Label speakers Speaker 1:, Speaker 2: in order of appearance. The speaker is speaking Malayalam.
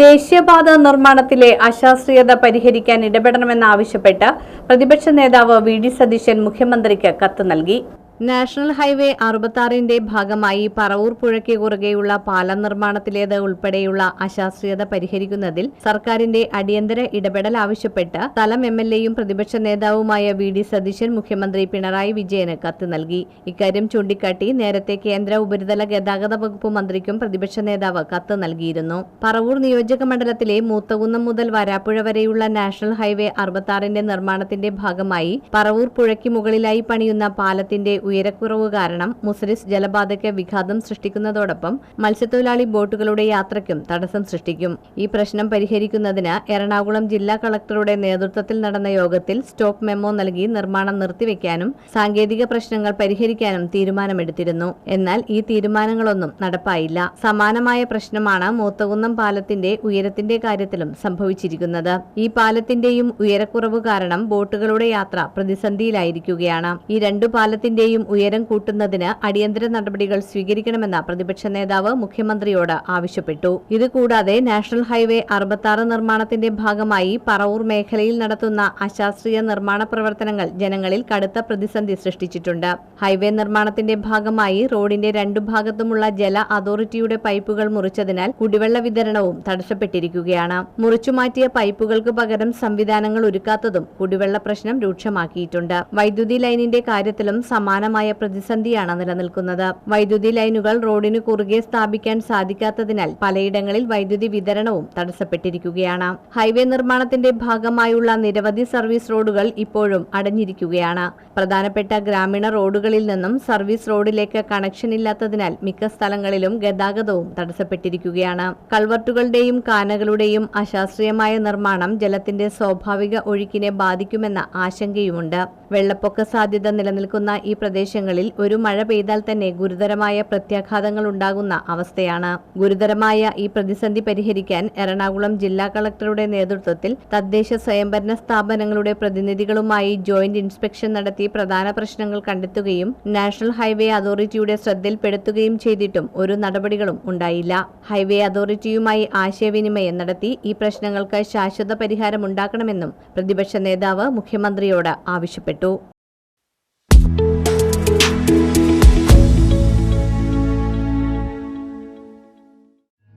Speaker 1: ദേശീയപാത നിർമ്മാണത്തിലെ അശാസ്ത്രീയത പരിഹരിക്കാൻ ഇടപെടണമെന്നാവശ്യപ്പെട്ട് പ്രതിപക്ഷ നേതാവ് വി ഡി സതീശൻ മുഖ്യമന്ത്രിക്ക് കത്ത് നൽകി. നാഷണൽ ഹൈവേ അറുപത്താറിന്റെ ഭാഗമായി പറവൂർ പുഴയ്ക്ക് കുറുകെയുള്ള പാലം നിർമ്മാണത്തിലേത് ഉൾപ്പെടെയുള്ള അശാസ്ത്രീയത പരിഹരിക്കുന്നതിൽ സർക്കാരിന്റെ അടിയന്തര ഇടപെടൽ ആവശ്യപ്പെട്ട് സ്ഥലം എം എൽ എയും പ്രതിപക്ഷ നേതാവുമായ വി ഡി സതീശൻ മുഖ്യമന്ത്രി പിണറായി വിജയന് കത്ത് നൽകി. ഇക്കാര്യം ചൂണ്ടിക്കാട്ടി നേരത്തെ കേന്ദ്ര ഉപരിതല ഗതാഗത വകുപ്പ് മന്ത്രിക്കും പ്രതിപക്ഷ നേതാവ് കത്ത് നൽകിയിരുന്നു. പറവൂർ നിയോജക മണ്ഡലത്തിലെ മൂത്തകുന്നം മുതൽ വരാപ്പുഴ വരെയുള്ള നാഷണൽ ഹൈവേ അറുപത്താറിന്റെ നിർമ്മാണത്തിന്റെ ഭാഗമായി പറവൂർ പുഴയ്ക്ക് മുകളിലായി പണിയുന്ന പാലത്തിന്റെ ഉയരക്കുറവ് കാരണം മുസരിസ് ജലപാതയ്ക്ക് വിഘാതം സൃഷ്ടിക്കുന്നതോടൊപ്പം മത്സ്യത്തൊഴിലാളി ബോട്ടുകളുടെ യാത്രയ്ക്കും തടസ്സം സൃഷ്ടിക്കും. ഈ പ്രശ്നം പരിഹരിക്കുന്നതിന് എറണാകുളം ജില്ലാ കളക്ടറുടെ നേതൃത്വത്തിൽ നടന്ന യോഗത്തിൽ സ്റ്റോപ്പ് മെമ്മോ നൽകി നിർമ്മാണം നിർത്തിവെക്കാനും സാങ്കേതിക പ്രശ്നങ്ങൾ പരിഹരിക്കാനും തീരുമാനമെടുത്തിരുന്നു. എന്നാൽ ഈ തീരുമാനങ്ങളൊന്നും നടപ്പായില്ല. സമാനമായ പ്രശ്നമാണ് മൂത്തകുന്നം പാലത്തിന്റെ ഉയരത്തിന്റെ കാര്യത്തിലും സംഭവിച്ചിരിക്കുന്നത്. ഈ പാലത്തിന്റെയും ഉയരക്കുറവ് കാരണം ബോട്ടുകളുടെ യാത്ര പ്രതിസന്ധിയിലായിരിക്കുകയാണ്. ഈ രണ്ടു പാലത്തിന്റെയും ഉയരം കൂട്ടുന്നതിന് അടിയന്തര നടപടികൾ സ്വീകരിക്കണമെന്ന് പ്രതിപക്ഷ നേതാവ് മുഖ്യമന്ത്രിയോട് ആവശ്യപ്പെട്ടു. ഇതുകൂടാതെ നാഷണൽ ഹൈവേ അറുപത്താറ് നിർമ്മാണത്തിന്റെ ഭാഗമായി പറവൂർ മേഖലയിൽ നടത്തുന്ന അശാസ്ത്രീയ നിർമ്മാണ പ്രവർത്തനങ്ങൾ ജനങ്ങളിൽ കടുത്ത പ്രതിസന്ധി സൃഷ്ടിച്ചിട്ടുണ്ട്. ഹൈവേ നിർമ്മാണത്തിന്റെ ഭാഗമായി റോഡിന്റെ രണ്ടു ഭാഗത്തുമുള്ള ജല അതോറിറ്റിയുടെ പൈപ്പുകൾ മുറിച്ചതിനാൽ കുടിവെള്ള വിതരണവും തടസ്സപ്പെട്ടിരിക്കുകയാണ്. മുറിച്ചുമാറ്റിയ പൈപ്പുകൾക്ക് പകരം സംവിധാനങ്ങൾ ഒരുക്കാത്തതും കുടിവെള്ള പ്രശ്നം രൂക്ഷമാക്കിയിട്ടുണ്ട്. വൈദ്യുതി ലൈനിന്റെ കാര്യത്തിലും സമാനമായ പ്രതിസന്ധിയാണ് നിലനിൽക്കുന്നത്. വൈദ്യുതി ലൈനുകൾ റോഡിനു കുറുകെ സ്ഥാപിക്കാൻ സാധിക്കാത്തതിനാൽ പലയിടങ്ങളിൽ വൈദ്യുതി വിതരണവും തടസ്സപ്പെട്ടിരിക്കുകയാണ്. ഹൈവേ നിർമ്മാണത്തിന്റെ ഭാഗമായുള്ള നിരവധി സർവീസ് റോഡുകൾ ഇപ്പോഴും അടഞ്ഞിരിക്കുകയാണ്. പ്രധാനപ്പെട്ട ഗ്രാമീണ റോഡുകളിൽ നിന്നും സർവീസ് റോഡിലേക്ക് കണക്ഷൻ ഇല്ലാത്തതിനാൽ മിക്ക സ്ഥലങ്ങളിലും ഗതാഗതവും തടസ്സപ്പെട്ടിരിക്കുകയാണ്. കൾവർട്ടുകളുടെയും കാനകളുടെയും അശാസ്ത്രീയമായ നിർമ്മാണം ജലത്തിന്റെ സ്വാഭാവിക ഒഴുക്കിനെ ബാധിക്കുമെന്ന ആശങ്കയുമുണ്ട്. വെള്ളപ്പൊക്ക സാധ്യത നിലനിൽക്കുന്ന ഈ പ്രദേശങ്ങളിൽ ഒരു മഴ പെയ്താൽ തന്നെ ഗുരുതരമായ പ്രത്യാഘാതങ്ങൾ ഉണ്ടാകുന്ന അവസ്ഥയാണ്. ഗുരുതരമായ ഈ പ്രതിസന്ധി പരിഹരിക്കാൻ എറണാകുളം ജില്ലാ കളക്ടറുടെ നേതൃത്വത്തിൽ തദ്ദേശ സ്വയംഭരണ സ്ഥാപനങ്ങളുടെ പ്രതിനിധികളുമായി ജോയിന്റ് ഇൻസ്പെക്ഷൻ നടത്തി പ്രധാന പ്രശ്നങ്ങൾ കണ്ടെത്തുകയും നാഷണൽ ഹൈവേ അതോറിറ്റിയുടെ ശ്രദ്ധയിൽപ്പെടുത്തുകയും ചെയ്തിട്ടും ഒരു നടപടികളും ഉണ്ടായില്ല. ഹൈവേ അതോറിറ്റിയുമായി ആശയവിനിമയം നടത്തി ഈ പ്രശ്നങ്ങൾക്ക് ശാശ്വത പരിഹാരമുണ്ടാക്കണമെന്നും പ്രതിപക്ഷ നേതാവ് മുഖ്യമന്ത്രിയോട് ആവശ്യപ്പെട്ടു.